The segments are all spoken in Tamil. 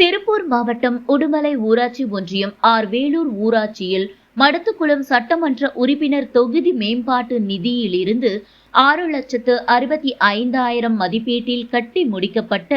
திருப்பூர் மாவட்டம் உடுமலை ஊராட்சி ஒன்றியம் ஆர். வேலூர் ஊராட்சியில் மடத்துக்குளம் சட்டமன்ற உறுப்பினர் தொகுதி மேம்பாட்டு நிதியிலிருந்து ஆறு லட்சத்து அறுபத்தி ஐந்தாயிரம் மதிப்பீட்டில் கட்டி முடிக்கப்பட்ட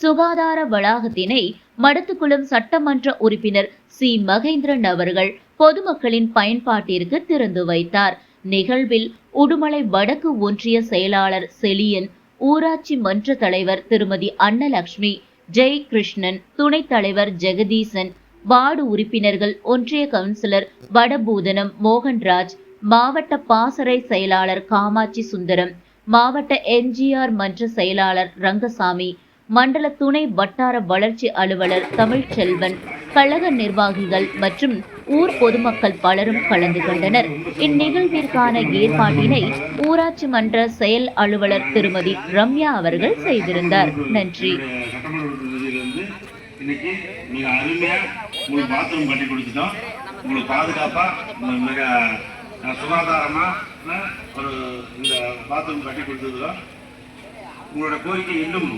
சுகாதார வளாகத்தினை மடத்துக்குளம் சட்டமன்ற உறுப்பினர் சி. மகேந்திரன் அவர்கள் பொதுமக்களின் பயன்பாட்டிற்கு திறந்து வைத்தார். நிகழ்வில் உடுமலை வடக்கு ஒன்றிய செயலாளர் செலியன் ஊராட்சி மன்ற தலைவர் திருமதி அன்னலக்ஷ்மி ஜெய் கிருஷ்ணன் துணைத் தலைவர் ஜெகதீசன் வார்டு உறுப்பினர்கள் ஒன்றிய கவுன்சிலர் வடபூதனம் மோகன்ராஜ் மாவட்ட பாசறை செயலாளர் காமாட்சி சுந்தரம் மாவட்ட எம்ஜிஆர் மன்ற செயலாளர் ரங்கசாமி மண்டல துணை வட்டார வளர்ச்சி அலுவலர் தமிழ்ச்செல்வன் கழக நிர்வாகிகள் மற்றும் ஊர் பொதுமக்கள் பலரும் கலந்து கொண்டனர். இந்நிகழ்விற்கான ஏற்பாட்டினை ஊராட்சி மன்ற செயல் அலுவலர் திருமதி ரம்யா அவர்கள் செய்திருந்தார். நன்றி. சட்டமன்ற சுகாதாரமா ஒரு இந்த பாத்ரூம் கட்டி கொடுத்ததுல உங்களோட கோரிக்கை இன்னும்